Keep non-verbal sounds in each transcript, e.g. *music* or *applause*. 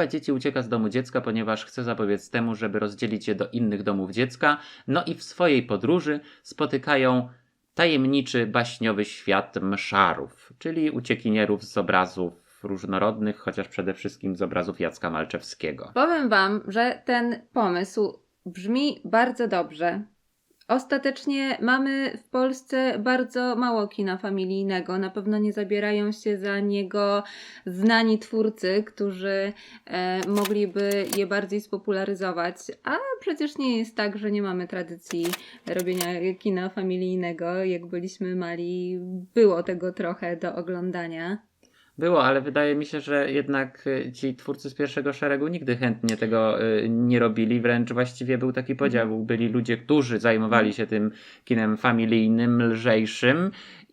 Grupa dzieci ucieka z domu dziecka, ponieważ chce zapobiec temu, żeby rozdzielić je do innych domów dziecka. No i w swojej podróży spotykają tajemniczy, baśniowy świat mszarów, czyli uciekinierów z obrazów różnorodnych, chociaż przede wszystkim z obrazów Jacka Malczewskiego. Powiem Wam, że ten pomysł brzmi bardzo dobrze. Ostatecznie mamy w Polsce bardzo mało kina familijnego. Na pewno nie zabierają się za niego znani twórcy, którzy e, mogliby je bardziej spopularyzować. A przecież nie jest tak, że nie mamy tradycji robienia kina familijnego. Jak byliśmy mali, było tego trochę do oglądania. Było, ale wydaje mi się, że jednak y, ci twórcy z pierwszego szeregu nigdy chętnie tego y, nie robili. Wręcz właściwie był taki podział. Byli ludzie, którzy zajmowali się tym kinem familijnym, lżejszym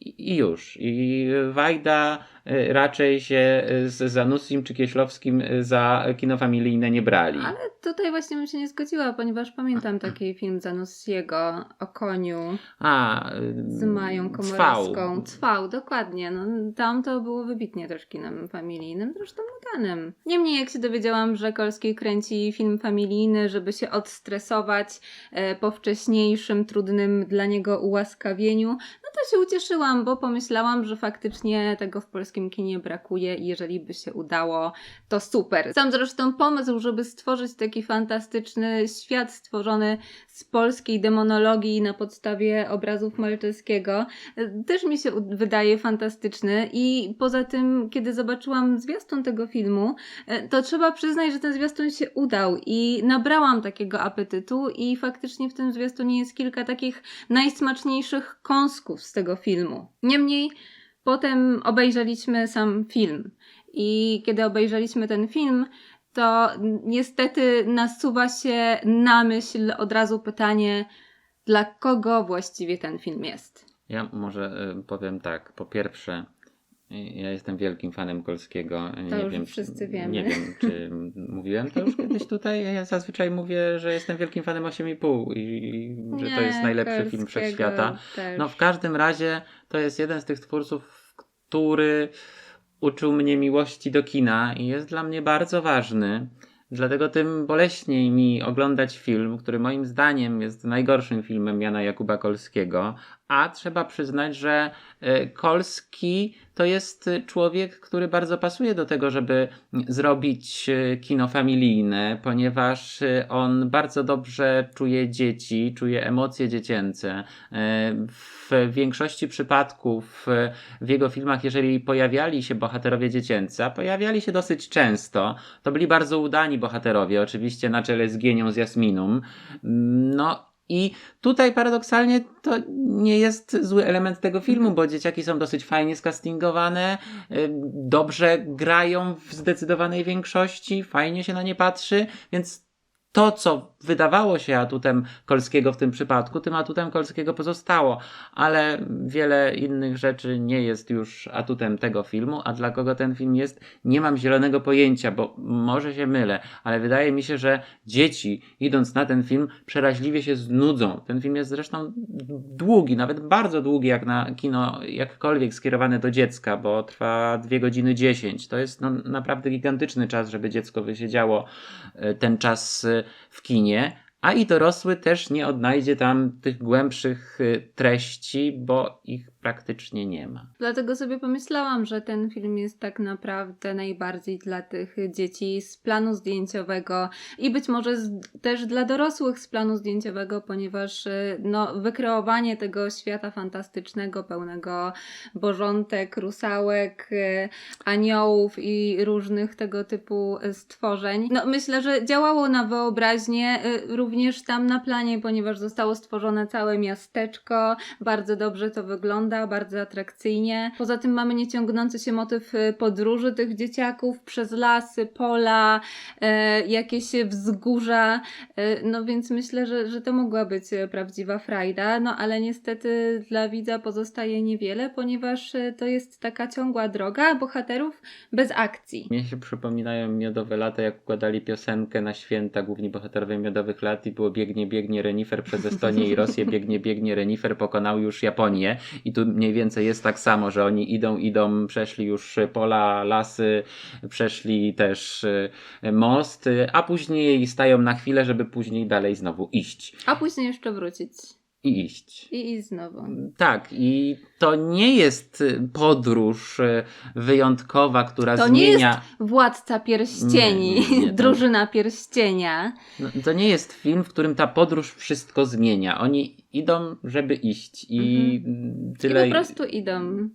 i i już. I Wajda y, raczej się y, z Zanussim czy Kieślowskim y, za kino familijne nie brali. Ale tutaj właśnie bym się nie zgodziła, ponieważ pamiętam taki film Zanussiego o koniu A, z Mają Komorowską. Cwał, dokładnie. No, tam to było wybitnie też kinem familijnym, zresztą udanym. Niemniej jak się dowiedziałam, że Kolski kręci film familijny, żeby się odstresować e, po wcześniejszym, trudnym dla niego ułaskawieniu, no to się ucieszyłam, bo pomyślałam, że faktycznie tego w polskim kinie brakuje i jeżeli by się udało, to super. Sam zresztą pomysł, żeby stworzyć taki fantastyczny świat stworzony z polskiej demonologii na podstawie obrazów Malczewskiego też mi się wydaje fantastyczny i poza tym, kiedy zobaczyłam zwiastun tego filmu, e, to trzeba przyznać, że ten zwiastun się udał i nabrałam takiego apetytu i faktycznie w tym zwiastunie jest kilka takich najsmaczniejszych kąsków z tego filmu. Niemniej potem obejrzeliśmy sam film i kiedy obejrzeliśmy ten film, to niestety nasuwa się na myśl od razu pytanie, dla kogo właściwie ten film jest. Ja może y, powiem tak. Po pierwsze, y, ja jestem wielkim fanem Kolskiego. Y, To nie już wiem, wszyscy czy, wiemy. Nie wiem, czy *laughs* mówiłem to już kiedyś tutaj. Ja zazwyczaj mówię, że jestem wielkim fanem 8,5 i, i że to jest Nie, najlepszy film wszechświata. Też. No w każdym razie to jest jeden z tych twórców, który uczył mnie miłości do kina i jest dla mnie bardzo ważny. Dlatego tym boleśniej mi oglądać film, który moim zdaniem jest najgorszym filmem Jana Jakuba Kolskiego. A trzeba przyznać, że e, Kolski to jest e, człowiek, który bardzo pasuje do tego, żeby zrobić e, kino familijne, ponieważ on bardzo dobrze czuje dzieci, czuje emocje dziecięce. W większości przypadków w jego filmach, jeżeli pojawiali się bohaterowie dziecięcy, a pojawiali się dosyć często, to byli bardzo udani bohaterowie, oczywiście na czele z Gienią z Jasminum. No i tutaj paradoksalnie to nie jest zły element tego filmu, bo dzieciaki są dosyć fajnie skastingowane, y, dobrze grają w zdecydowanej większości, fajnie się na nie patrzy, więc to, co wydawało się atutem Kolskiego w tym przypadku, tym atutem Kolskiego pozostało, ale wiele innych rzeczy nie jest już atutem tego filmu, a dla kogo ten film jest, nie mam zielonego pojęcia, bo może się mylę, ale wydaje mi się, że dzieci idąc na ten film przeraźliwie się znudzą. Ten film jest zresztą długi, nawet bardzo długi jak na kino jakkolwiek skierowane do dziecka, bo trwa 2 godziny 10. To jest no, naprawdę gigantyczny czas, żeby dziecko wysiedziało e, ten czas e, w kinie. A i dorosły też nie odnajdzie tam tych głębszych e, treści, bo ich praktycznie nie ma. Dlatego sobie pomyślałam, że ten film jest tak naprawdę najbardziej dla tych dzieci z planu zdjęciowego i być może z, też dla dorosłych z planu zdjęciowego, ponieważ y, no, wykreowanie tego świata fantastycznego, pełnego bożątek, rusałek, y, aniołów i różnych tego typu y, stworzeń, no myślę, że działało na wyobraźnię również tam na planie, ponieważ zostało stworzone całe miasteczko, bardzo dobrze to wygląda, bardzo atrakcyjnie. Poza tym mamy nieciągnący się motyw y, podróży tych dzieciaków przez lasy, pola, e, jakieś wzgórza, e, no więc myślę, że, że to mogła być prawdziwa frajda, no ale niestety dla widza pozostaje niewiele, ponieważ to jest taka ciągła droga bohaterów bez akcji. Mnie się przypominają miodowe lata, jak układali piosenkę na święta, główni bohaterowie miodowych lat i było biegnie, biegnie Renifer przez Estonię i Rosję, biegnie, biegnie Renifer, pokonał już Japonię. I tu mniej więcej jest tak samo, że oni idą, idą, przeszli już pola, lasy, przeszli też e, most, e, a później stają na chwilę, żeby później dalej znowu iść. A później jeszcze wrócić. I iść. I iść znowu. Tak, i to nie jest y, podróż y, wyjątkowa, która To nie zmienia. Władca pierścieni, Nie, nie, nie, to- drużyna pierścienia. No, to nie jest film, w którym ta podróż wszystko zmienia. Oni idą, żeby iść i mm, tyle. I po prostu idą.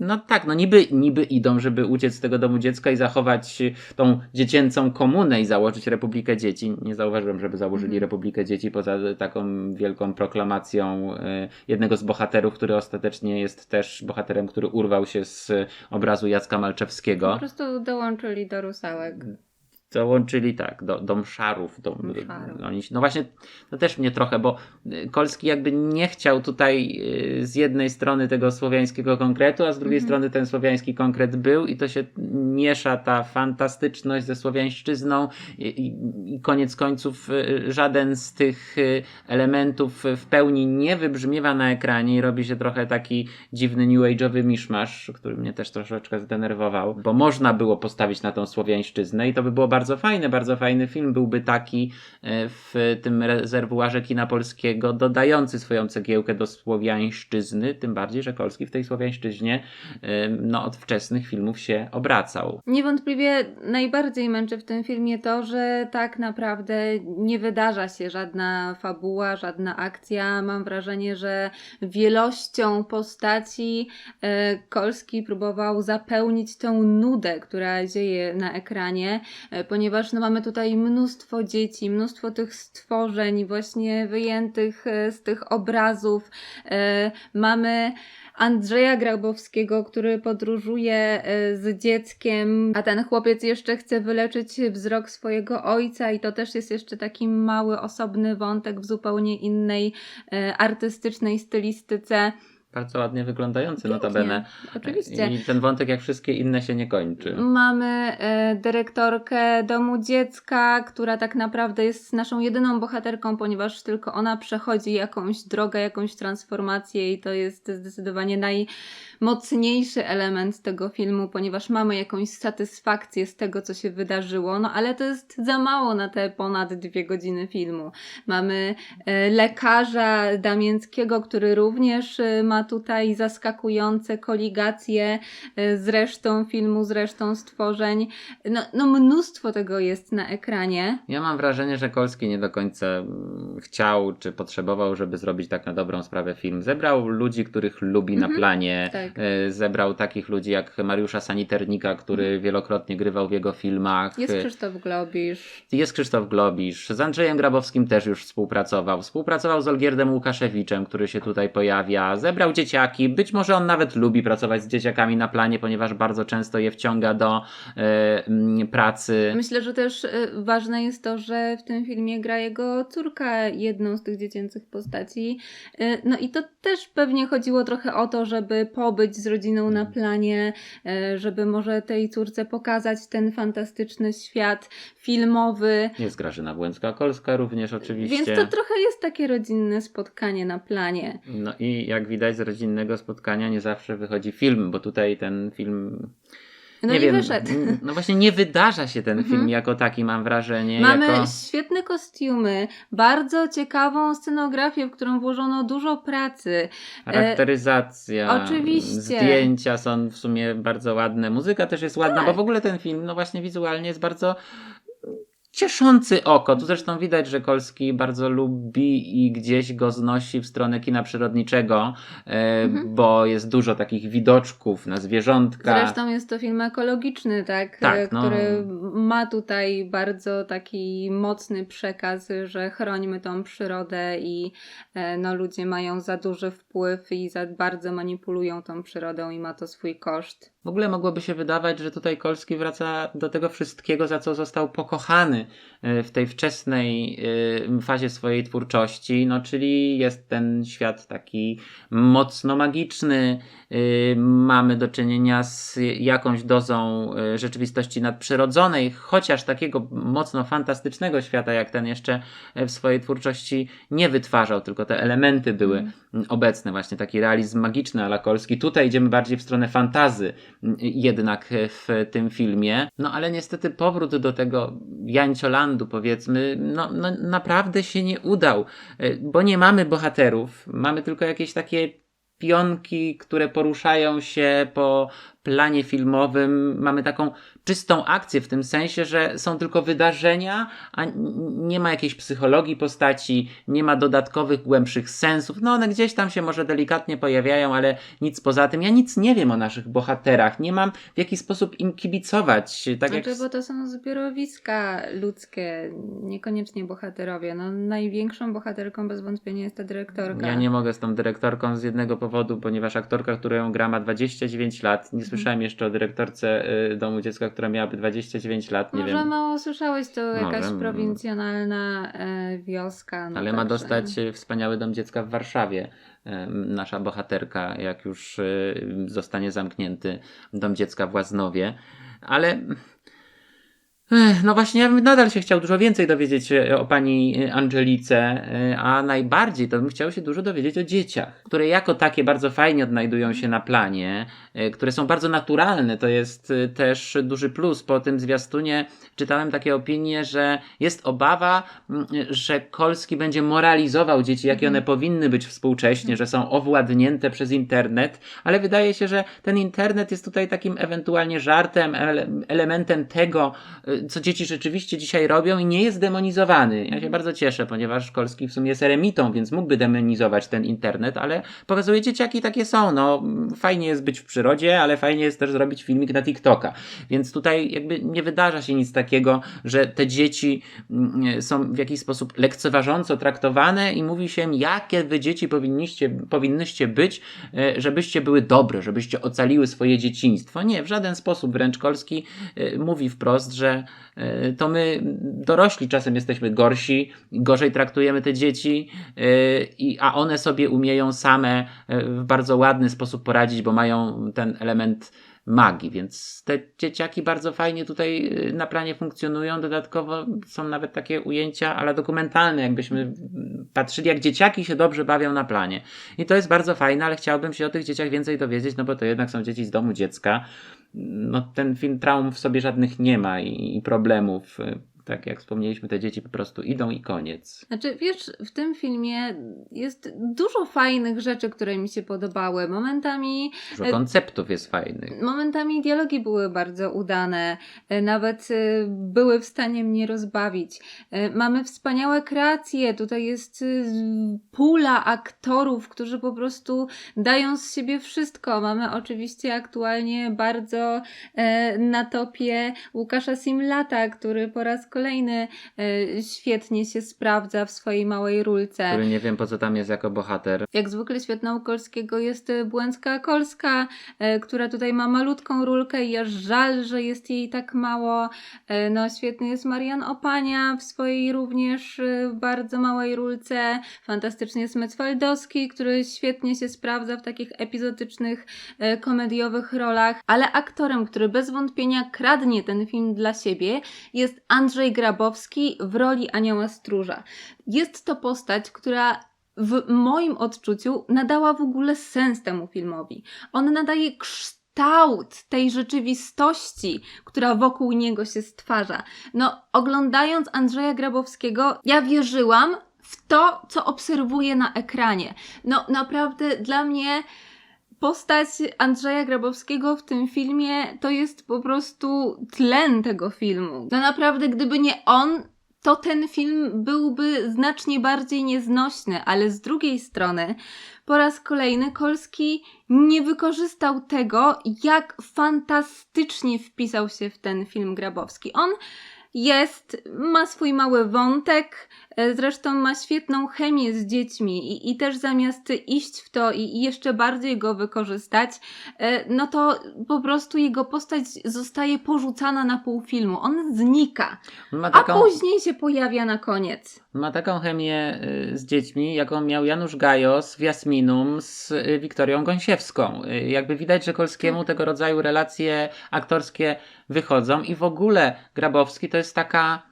No tak, no niby, niby idą, żeby uciec z tego domu dziecka i zachować tą dziecięcą komunę i założyć Republikę Dzieci. Nie zauważyłem, żeby założyli Mhm. Republikę Dzieci poza taką wielką proklamacją y, jednego z bohaterów, który ostatecznie jest też bohaterem, który urwał się z obrazu Jacka Po Malczewskiego. prostu dołączyli do rusałek. Dołączyli tak, do, do mszarów. Do, Mszarów. oni, no właśnie, to też mnie trochę, bo y, Kolski jakby nie chciał tutaj y, z jednej strony tego słowiańskiego konkretu, a z drugiej Mhm. strony ten słowiański konkret był i to się miesza ta fantastyczność ze słowiańszczyzną i, i, i koniec końców y, żaden z tych elementów w pełni nie wybrzmiewa na ekranie i robi się trochę taki dziwny new age'owy miszmasz, który mnie też troszeczkę zdenerwował, bo można było postawić na tą słowiańszczyznę i to by było bardzo fajne, bardzo fajny film byłby taki e, w tym rezerwuarze kina polskiego, dodający swoją cegiełkę do słowiańszczyzny, tym bardziej, że Kolski w tej słowiańszczyźnie e, no, od wczesnych filmów się obracał. Niewątpliwie najbardziej męczy w tym filmie to, że tak naprawdę nie wydarza się żadna fabuła, żadna akcja. Mam wrażenie, że wielością postaci e, Kolski próbował zapełnić tą nudę, która dzieje na ekranie, ponieważ no, mamy tutaj mnóstwo dzieci, mnóstwo tych stworzeń właśnie wyjętych e, z tych obrazów. E, mamy Andrzeja Grabowskiego, który podróżuje e, z dzieckiem, a ten chłopiec jeszcze chce wyleczyć wzrok swojego ojca, i to też jest jeszcze taki mały, osobny wątek w zupełnie innej artystycznej stylistyce. Bardzo ładnie wyglądający notabene. Oczywiście. I ten wątek, jak wszystkie inne, się nie kończy. Mamy e, dyrektorkę domu dziecka, która tak naprawdę jest naszą jedyną bohaterką, ponieważ tylko ona przechodzi jakąś drogę, jakąś transformację i to jest zdecydowanie najmocniejszy element tego filmu, ponieważ mamy jakąś satysfakcję z tego, co się wydarzyło, no ale to jest za mało na te ponad dwie godziny filmu. Mamy e, lekarza Damięckiego, który również e, ma tutaj zaskakujące koligacje e, z resztą filmu, z resztą stworzeń. No, no mnóstwo tego jest na ekranie. Ja mam wrażenie, że Kolski nie do końca mm, chciał czy potrzebował, żeby zrobić tak na dobrą sprawę film. Zebrał ludzi, których lubi na Mhm, planie. tak. E, Zebrał takich ludzi jak Mariusza Saniternika, który wielokrotnie grywał w jego filmach. Mhm. Jest Krzysztof Globisz. jest Krzysztof Globisz. Z Andrzejem Grabowskim też już współpracował. Współpracował z Olgierdem Łukaszewiczem, który się tutaj pojawia. Zebrał dzieciaki. Być może on nawet lubi pracować z dzieciakami na planie, ponieważ bardzo często je wciąga do e, mm, pracy. Myślę, że też y, ważne jest to, że w tym filmie gra jego córka jedną z tych dziecięcych postaci. Y, No i to też pewnie chodziło trochę o to, żeby pobyć z rodziną na planie, y, żeby może tej córce pokazać ten fantastyczny świat filmowy. Jest Grażyna Błęcka-Kolska również oczywiście. Więc to trochę jest takie rodzinne spotkanie na planie. No i jak widać rodzinnego spotkania nie zawsze wychodzi film, bo tutaj ten film. No nie i wiem, wyszedł. No właśnie nie wydarza się ten Mhm. film jako taki, mam wrażenie. Mamy jako... świetne kostiumy, bardzo ciekawą scenografię, w którą włożono dużo pracy. Charakteryzacja, oczywiście. zdjęcia są w sumie bardzo ładne, muzyka też jest ładna, Tak. bo w ogóle ten film, no właśnie wizualnie jest bardzo cieszący oko. Tu zresztą widać, że Kolski bardzo lubi i gdzieś go znosi w stronę kina przyrodniczego, e, Mhm. bo jest dużo takich widoczków na zwierzątka. Zresztą jest to film ekologiczny, tak? Tak, e, no. który ma tutaj bardzo taki mocny przekaz, że chrońmy tą przyrodę i e, no, ludzie mają za duży wpływ i za bardzo manipulują tą przyrodą i ma to swój koszt. W ogóle mogłoby się wydawać, że tutaj Kolski wraca do tego wszystkiego, za co został pokochany w tej wczesnej y, fazie swojej twórczości, no czyli jest ten świat taki mocno magiczny, y, mamy do czynienia z jakąś dozą rzeczywistości nadprzyrodzonej, chociaż takiego mocno fantastycznego świata jak ten jeszcze w swojej twórczości nie wytwarzał, tylko te elementy były Mm. obecne, właśnie taki realizm magiczny ala Kolski. Tutaj idziemy bardziej w stronę fantazy jednak w tym filmie. No ale niestety powrót do tego Jańciolandu powiedzmy, no, no naprawdę się nie udał, y, bo nie mamy bohaterów, mamy tylko jakieś takie pionki, które poruszają się po planie filmowym. Mamy taką czystą akcję w tym sensie, że są tylko wydarzenia, a nie ma jakiejś psychologii postaci, nie ma dodatkowych, głębszych sensów. No one gdzieś tam się może delikatnie pojawiają, ale nic poza tym. Ja nic nie wiem o naszych bohaterach, nie mam w jaki sposób im kibicować. Tak Znaczy, jak... bo to są zbiorowiska ludzkie, niekoniecznie bohaterowie. No, największą bohaterką bez wątpienia jest ta dyrektorka. Ja nie mogę z tą dyrektorką z jednego powodu, ponieważ aktorka, która ją gra ma 29 lat. Nie słyszałem jeszcze o dyrektorce y, Domu Dziecka, która miałaby 29 lat, nie Może wiem. mało słyszałeś, to Może, jakaś prowincjonalna e, wioska. No Ale ma także- dostać y, wspaniały dom dziecka w Warszawie. Ym, Nasza bohaterka, jak już y, zostanie zamknięty dom dziecka w Łaznowie. Ale. No właśnie, ja bym nadal się chciał dużo więcej dowiedzieć e, o pani e, Angelice, e, a najbardziej to bym chciał się dużo dowiedzieć o dzieciach, które jako takie bardzo fajnie odnajdują się na planie, które są bardzo naturalne. To jest też duży plus. Po tym zwiastunie czytałem takie opinie, że jest obawa, że Kolski będzie moralizował dzieci, jakie Mhm. one powinny być współcześnie, że są owładnięte przez internet, ale wydaje się, że ten internet jest tutaj takim ewentualnie żartem, ele elementem tego, co dzieci rzeczywiście dzisiaj robią i nie jest demonizowany. Ja się bardzo cieszę, ponieważ Kolski w sumie jest eremitą, więc mógłby demonizować ten internet, ale pokazuje dzieciaki takie są. No, fajnie jest być w przyrodzie, ale fajnie jest też zrobić filmik na TikToka. Więc tutaj jakby nie wydarza się nic takiego, że te dzieci mm, są w jakiś sposób lekceważąco traktowane i mówi się jakie wy dzieci powinniście, powinnyście być, e, żebyście były dobre, żebyście ocaliły swoje dzieciństwo. Nie, w żaden sposób. Wręcz Kolski e, mówi wprost, że to my dorośli czasem jesteśmy gorsi, gorzej traktujemy te dzieci, e, a one sobie umieją same e, w bardzo ładny sposób poradzić, bo mają ten element magii, więc te dzieciaki bardzo fajnie tutaj y, na planie funkcjonują. Dodatkowo są nawet takie ujęcia, ale dokumentalne, jakbyśmy patrzyli, jak dzieciaki się dobrze bawią na planie. I to jest bardzo fajne, ale chciałbym się o tych dzieciach więcej dowiedzieć, no bo to jednak są dzieci z domu dziecka. No, ten film traum w sobie żadnych nie ma i, i problemów. Tak jak wspomnieliśmy, te dzieci po prostu idą i koniec. Znaczy, wiesz, w tym filmie jest dużo fajnych rzeczy, które mi się podobały. Momentami Dużo E, konceptów jest fajnych. Momentami dialogi były bardzo udane, e, nawet e, były w stanie mnie rozbawić. Mamy wspaniałe kreacje, tutaj jest pula aktorów, którzy po prostu dają z siebie wszystko. Mamy oczywiście aktualnie bardzo na topie Łukasza Simlata, który po raz kolejny e, świetnie się sprawdza w swojej małej rulce. Który nie wiem po co tam jest jako bohater. Jak zwykle świetna u Kolskiego jest e, Błęcka Kolska, e, która tutaj ma malutką rulkę i aż żal, że jest jej tak mało. No świetny jest Marian Opania w swojej również bardzo małej rulce. Fantastycznie jest Mecwaldowski, który świetnie się sprawdza w takich epizodycznych, komediowych rolach. Ale aktorem, który bez wątpienia kradnie ten film dla siebie jest Andrzej Grabowski w roli Anioła Stróża. Jest to postać, która w moim odczuciu nadała w ogóle sens temu filmowi. On nadaje kształt tej rzeczywistości, która wokół niego się stwarza. No, oglądając Andrzeja Grabowskiego, ja wierzyłam w to, co obserwuję na ekranie. No, naprawdę dla mnie postać Andrzeja Grabowskiego w tym filmie to jest po prostu tlen tego filmu. No naprawdę, gdyby nie on, to ten film byłby znacznie bardziej nieznośny, ale z drugiej strony, po raz kolejny Kolski nie wykorzystał tego, jak fantastycznie wpisał się w ten film Grabowski. On jest, ma swój mały wątek, zresztą ma świetną chemię z dziećmi i, i też zamiast iść w to i, i jeszcze bardziej go wykorzystać, e, no to po prostu jego postać zostaje porzucana na pół filmu. On znika, ma a taką, później się pojawia na koniec. ma taką chemię y, z dziećmi, jaką miał Janusz Gajos w Jasminum z y, Wiktorią Gąsiewską. Y, Jakby widać, że Kolskiemu tego rodzaju relacje aktorskie wychodzą i w ogóle Grabowski to jest taka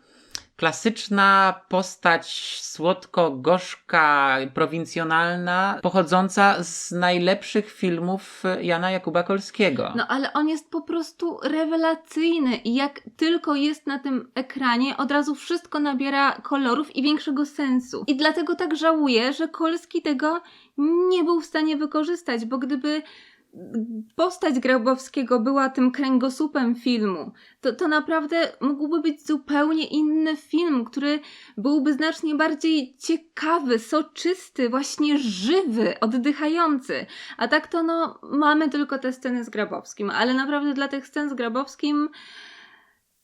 klasyczna postać słodko-gorzka, prowincjonalna, pochodząca z najlepszych filmów Jana Jakuba Kolskiego. No ale on jest po prostu rewelacyjny i jak tylko jest na tym ekranie, od razu wszystko nabiera kolorów i większego sensu. I dlatego tak żałuję, że Kolski tego nie był w stanie wykorzystać, bo gdyby postać Grabowskiego była tym kręgosłupem filmu, to, to naprawdę mógłby być zupełnie inny film, który byłby znacznie bardziej ciekawy, soczysty, właśnie żywy, oddychający. A tak to no, mamy tylko te sceny z Grabowskim, ale naprawdę dla tych scen z Grabowskim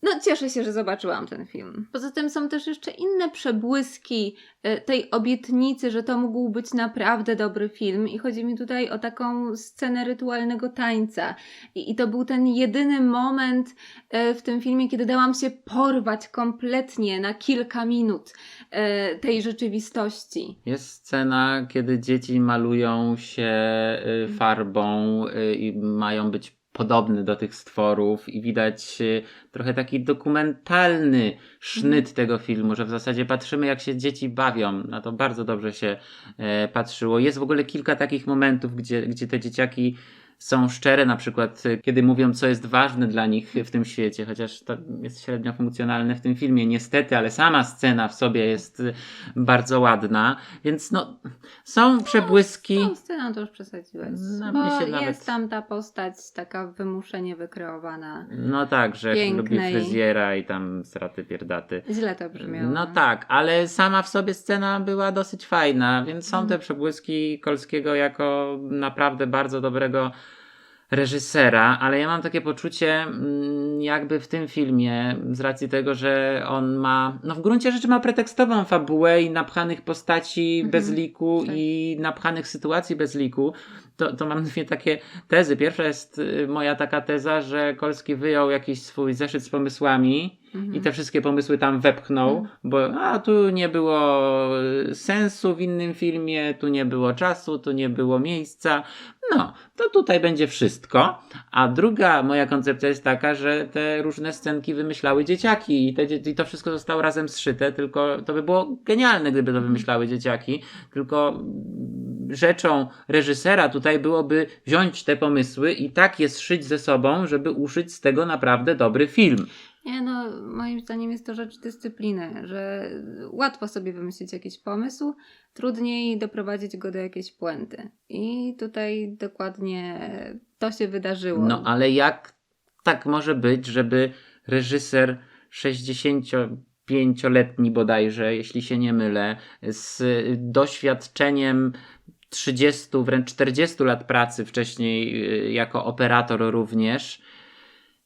no cieszę się, że zobaczyłam ten film. Poza tym są też jeszcze inne przebłyski e, tej obietnicy, że to mógł być naprawdę dobry film i chodzi mi tutaj o taką scenę rytualnego tańca. I, i to był ten jedyny moment e, w tym filmie, kiedy dałam się porwać kompletnie na kilka minut e, tej rzeczywistości. Jest scena, kiedy dzieci malują się farbą i mają być podobne do tych stworów i widać y, trochę taki dokumentalny sznyt tego filmu, że w zasadzie patrzymy jak się dzieci bawią. Na to bardzo dobrze się e, patrzyło. Jest w ogóle kilka takich momentów, gdzie, gdzie te dzieciaki są szczere, na przykład y, kiedy mówią, co jest ważne dla nich w tym świecie, chociaż to jest średnio funkcjonalne w tym filmie, niestety, ale sama scena w sobie jest y, bardzo ładna, więc no, są przebłyski. Tą sceną to już przesadziłeś, No, bo jest nawet- tam ta postać taka wymuszenie wykreowana. No tak, że lubi Pięknej. fryzjera i tam straty pierdaty. Źle to brzmiało. No tak, ale sama w sobie scena była dosyć fajna, więc są te przebłyski Kolskiego jako naprawdę bardzo dobrego reżysera, ale ja mam takie poczucie, mm, jakby w tym filmie, z racji tego, że on ma, no w gruncie rzeczy ma pretekstową fabułę i napchanych postaci Mhm, bez liku tak. i napchanych sytuacji bez liku, to, to mam dwie takie tezy. Pierwsza jest y, moja taka teza, że Kolski wyjął jakiś swój zeszyt z pomysłami Mhm. i te wszystkie pomysły tam wepchnął, Mhm. bo a tu nie było y, sensu w innym filmie, tu nie było czasu, tu nie było miejsca. No, to tutaj będzie wszystko. A druga moja koncepcja jest taka, że te różne scenki wymyślały dzieciaki i, te, i to wszystko zostało razem zszyte, tylko to by było genialne, gdyby to wymyślały dzieciaki, tylko rzeczą reżysera tutaj byłoby wziąć te pomysły i tak je zszyć ze sobą, żeby uszyć z tego naprawdę dobry film. Nie no, moim zdaniem jest to rzecz dyscypliny, że łatwo sobie wymyślić jakiś pomysł, trudniej doprowadzić go do jakiejś puenty. I tutaj dokładnie to się wydarzyło. No ale jak tak może być, żeby reżyser 65-letni bodajże, jeśli się nie mylę, z doświadczeniem 30, wręcz 40 lat pracy wcześniej y, jako operator również,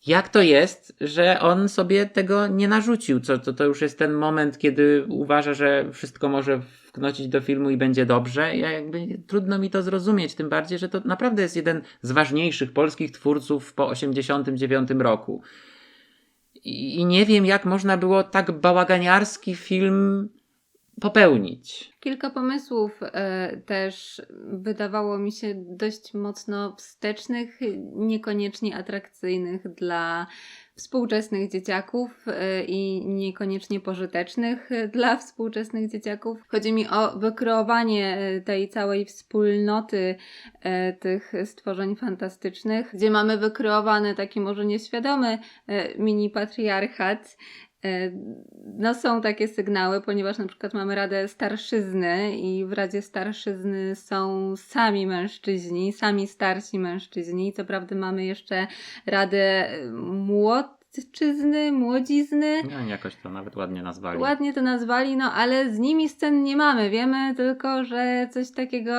jak to jest, że on sobie tego nie narzucił? Co, to, to już jest ten moment, kiedy uważa, że wszystko może wknocić do filmu i będzie dobrze. Ja jakby trudno mi to zrozumieć, tym bardziej, że to naprawdę jest jeden z ważniejszych polskich twórców po 89 roku. I, I nie wiem, jak można było tak bałaganiarski film popełnić. Kilka pomysłów e, też wydawało mi się dość mocno wstecznych, niekoniecznie atrakcyjnych dla współczesnych dzieciaków e, i niekoniecznie pożytecznych dla współczesnych dzieciaków. Chodzi mi o wykreowanie e, tej całej wspólnoty tych stworzeń fantastycznych, gdzie mamy wykreowany taki może nieświadomy mini patriarchat, No są takie sygnały, ponieważ na przykład mamy Radę Starszyzny i w Radzie Starszyzny są sami mężczyźni, sami starsi mężczyźni. Co prawda mamy jeszcze Radę e, Młodcy mężczyzny, młodzizny. No, oni jakoś to nawet ładnie nazwali. Ładnie to nazwali, no ale z nimi scen nie mamy. Wiemy tylko, że coś takiego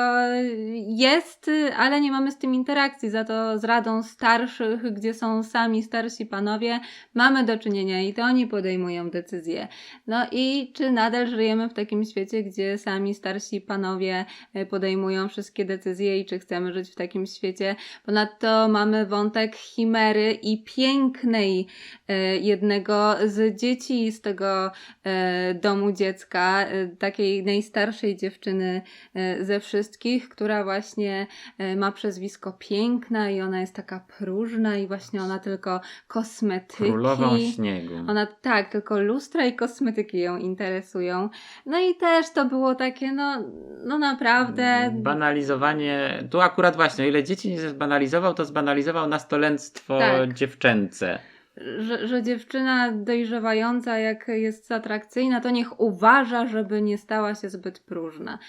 jest, ale nie mamy z tym interakcji. Za to z Radą Starszych, gdzie są sami starsi panowie, mamy do czynienia i to oni podejmują decyzje. No i czy nadal żyjemy w takim świecie, gdzie sami starsi panowie e, podejmują wszystkie decyzje i czy chcemy żyć w takim świecie? Ponadto mamy wątek chimery i pięknej jednego z dzieci z tego e, domu dziecka, e, takiej najstarszej dziewczyny e, ze wszystkich, która właśnie e, ma przezwisko piękna i ona jest taka próżna i właśnie ona tylko kosmetyki. Królową śniegu. Ona tak, tylko lustra i kosmetyki ją interesują. No i też to było takie, no, no naprawdę. Banalizowanie. Tu akurat właśnie, o ile dzieci nie zbanalizował, to zbanalizował nastolenstwo Tak. dziewczęce. Że, że dziewczyna dojrzewająca, jak jest atrakcyjna, to niech uważa, żeby nie stała się zbyt próżna.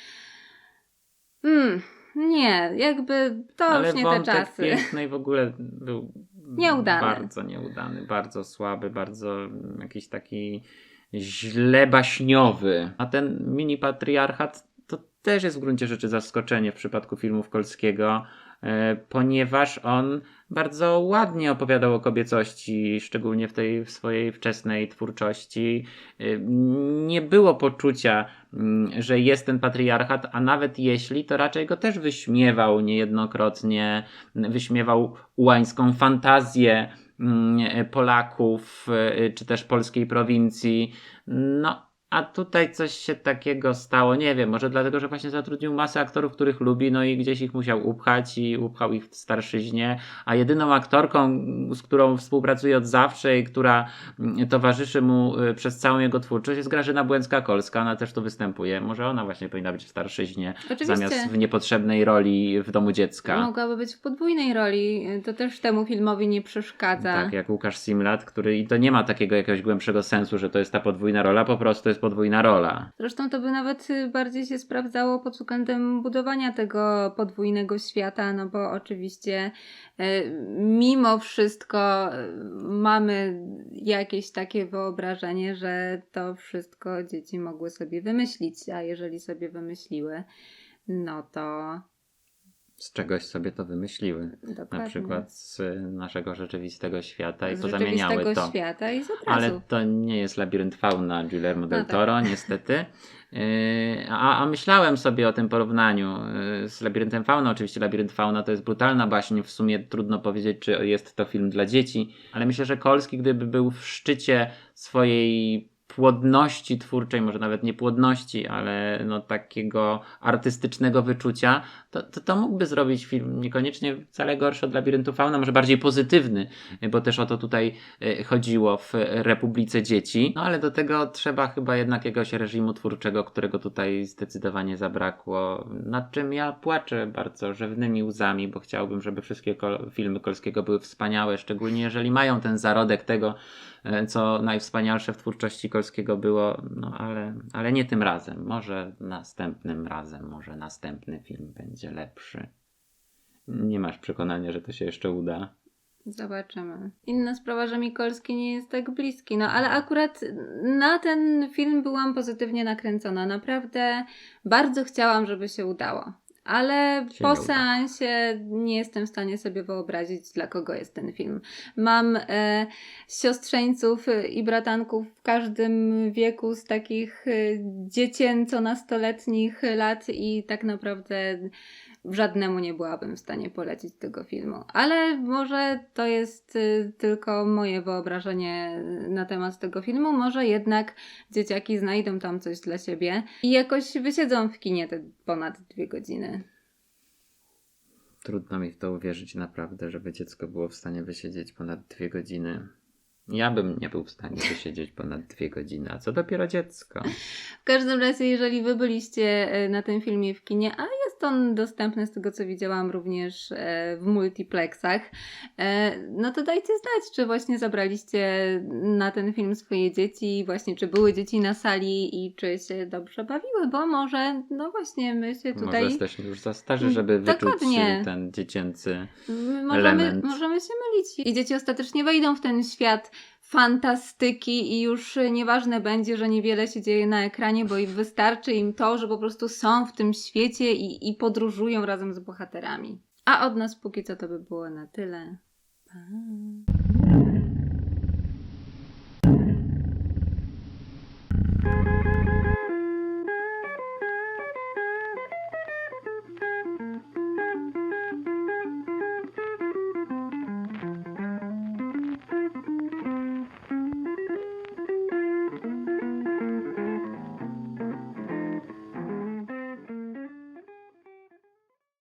Mm, nie, jakby to Ale już nie te czasy. *laughs* pięknej w ogóle był Nieudany. bardzo nieudany, bardzo słaby, bardzo jakiś taki źle baśniowy. A ten mini patriarchat to też jest w gruncie rzeczy zaskoczenie w przypadku filmów Kolskiego, ponieważ on bardzo ładnie opowiadał o kobiecości, szczególnie w tej w swojej wczesnej twórczości. E, Nie było poczucia, mm, że jest ten patriarchat, a nawet jeśli, to raczej go też wyśmiewał niejednokrotnie, wyśmiewał ułańską fantazję mm, Polaków, e, czy też polskiej prowincji. No, a tutaj coś się takiego stało, nie wiem, może dlatego, że właśnie zatrudnił masę aktorów, których lubi, no i gdzieś ich musiał upchać i upchał ich w starszyźnie, a jedyną aktorką, z którą współpracuje od zawsze i która mm, towarzyszy mu y, przez całą jego twórczość jest Grażyna Błęcka-Kolska, ona też tu występuje. Może ona właśnie powinna być w starszyźnie, Oczywiście. zamiast w niepotrzebnej roli w domu dziecka. Mogłaby być w podwójnej roli, to też temu filmowi nie przeszkadza. Tak, jak Łukasz Simlat, który i to nie ma takiego jakiegoś głębszego sensu, że to jest ta podwójna rola, po prostu jest podwójna rola. Zresztą to by nawet y, bardziej się sprawdzało pod względem budowania tego podwójnego świata, no bo oczywiście y, mimo wszystko y, mamy jakieś takie wyobrażenie, że to wszystko dzieci mogły sobie wymyślić, a jeżeli sobie wymyśliły, no to Z czegoś sobie to wymyśliły. dokładnie. Na przykład z y, naszego rzeczywistego świata i z pozamieniały to. świata i z obrazu. Ale to nie jest labirynt fauna Guillermo del No tak. Toro, niestety. Yy, A, a myślałem sobie o tym porównaniu yy, z Labiryntem Fauna. Oczywiście Labirynt Fauna to jest brutalna baśń. W sumie trudno powiedzieć, czy jest to film dla dzieci, ale myślę, że Kolski, gdyby był w szczycie swojej płodności twórczej, może nawet nie płodności, ale no takiego artystycznego wyczucia, to, to, to mógłby zrobić film niekoniecznie wcale gorszy od Labiryntu Fauna, może bardziej pozytywny, bo też o to tutaj e, chodziło w Republice Dzieci. No ale do tego trzeba chyba jednak jakiegoś reżimu twórczego, którego tutaj zdecydowanie zabrakło, nad czym ja płaczę bardzo rzewnymi łzami, bo chciałbym, żeby wszystkie kol- filmy Kolskiego były wspaniałe, szczególnie jeżeli mają ten zarodek tego, e, co najwspanialsze w twórczości Kolskiego było, no ale, ale nie tym razem. Może następnym razem, może następny film będzie lepszy. Nie masz przekonania, że to się jeszcze uda. Zobaczymy. Inna sprawa, że Mikolski nie jest tak bliski, no ale akurat na ten film byłam pozytywnie nakręcona. Naprawdę bardzo chciałam, żeby się udało. Ale Się po seansie nie jestem w stanie sobie wyobrazić, dla kogo jest ten film. Mam e, siostrzeńców e, i bratanków w każdym wieku z takich e, dziecięco-nastoletnich lat i tak naprawdę żadnemu nie byłabym w stanie polecić tego filmu. Ale może to jest y, tylko moje wyobrażenie na temat tego filmu. Może jednak dzieciaki znajdą tam coś dla siebie i jakoś wysiedzą w kinie te ponad dwie godziny. Trudno mi w to uwierzyć naprawdę, żeby dziecko było w stanie wysiedzieć ponad dwie godziny. Ja bym nie był w stanie wysiedzieć ponad dwie godziny, a co dopiero dziecko? W każdym razie, jeżeli wy byliście e, na tym filmie w kinie, a jest on dostępny z tego co widziałam również e, w multiplexach, e, no to dajcie znać, czy właśnie zabraliście na ten film swoje dzieci, właśnie czy były dzieci na sali i czy się dobrze bawiły, bo może, no właśnie, my się Może tutaj jesteśmy już za starzy, żeby wyczuć Dokładnie. ten dziecięcy. możemy, element. możemy się mylić i dzieci ostatecznie wejdą w ten świat fantastyki i już nieważne będzie, że niewiele się dzieje na ekranie, bo i *laughs* wystarczy im to, że po prostu są w tym świecie i, i podróżują razem z bohaterami. A od nas póki co to by było na tyle. Pa.